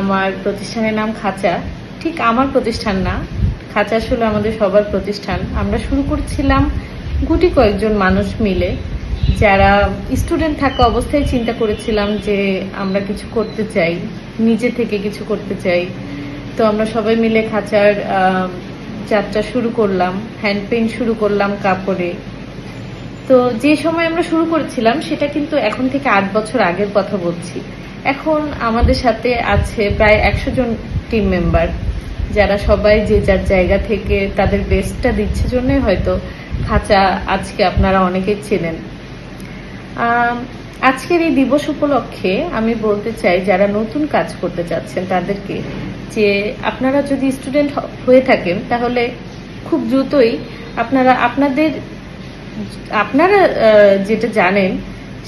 আমার প্রতিষ্ঠানের নাম খাঁচা। ঠিক আমার প্রতিষ্ঠান না। খাঁচা আসলে আমাদের সবার প্রতিষ্ঠান। আমরা শুরু করছিলাম গুটি কয়েকজন মানুষ মিলে। যারা স্টুডেন্ট থাকা অবস্থায় চিন্তা করেছিলাম যে আমরা কিছু করতে চাই, নিজে থেকে কিছু করতে চাই। তো আমরা সবাই মিলে খাঁচার যাত্রা শুরু করলাম। হ্যান্ড পেইন্ট শুরু করলাম কাপড়ে। তো যে সময় আমরা শুরু করেছিলাম, সেটা কিন্তু এখন থেকে আট বছর আগের কথা বলছি। এখন আমাদের সাথে আছে প্রায় একশো জন টিম মেম্বার যারা সবাই যে যার জায়গা থেকে তাদের বেস্টটা দিচ্ছে জন্যই হয়তো খাঁচা আজকে আপনারা অনেকেই চেনেন। আজকের এই দিবস উপলক্ষে আমি বলতে চাই, যারা নতুন কাজ করতে চাচ্ছেন তাদেরকে, যে আপনারা যদি স্টুডেন্ট হয়ে থাকেন, তাহলে খুব দ্রুতই আপনারা, আপনাদের আপনারা যেটা জানেন,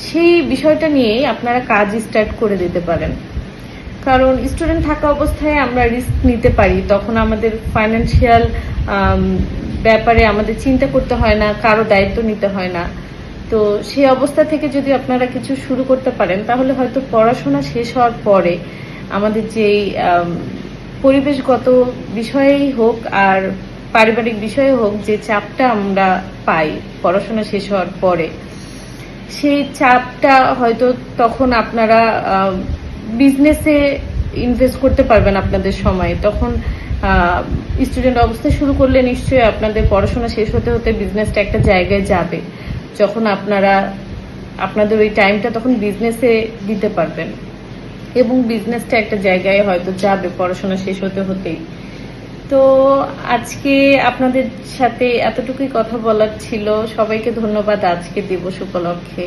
সেই বিষয়টা নিয়েই আপনারা কাজ স্টার্ট করে দিতে পারেন। কারণ স্টুডেন্ট থাকা অবস্থায় আমরা রিস্ক নিতে পারি, তখন আমাদের ফাইন্যান্সিয়াল ব্যাপারে আমাদের চিন্তা করতে হয় না, কারও দায়িত্ব নিতে হয় না। তো সেই অবস্থা থেকে যদি আপনারা কিছু শুরু করতে পারেন, তাহলে হয়তো পড়াশোনা শেষ হওয়ার পরে আমাদের যেই পরিবেশগত বিষয়েই হোক আর পারিবারিক বিষয়ে হোক, যে চাপটা আমরা পাই, পড়াশোনা শেষ হওয়ার পরে, সেই চাপটা হয়তো তখন আপনারা বিজনেসে ইনভেস্ট করতে পারবেন আপনাদের সময়। তখন স্টুডেন্ট অবস্থায় শুরু করলে নিশ্চয়ই আপনাদের পড়াশোনা শেষ হতে হতে বিজনেসটা একটা জায়গায় যাবে। যখন আপনারা, আপনাদের ওই টাইমটা তখন বিজনেসে দিতে পারবেন। এবং বিজনেসটা একটা জায়গায় হয়তো যাবে, পড়াশোনা শেষ হতে হতেই। তো আজকে আপনাদের সাথে এতটুকুই কথা বলার ছিল। সবাইকে ধন্যবাদ আজকে দিবস উপলক্ষে।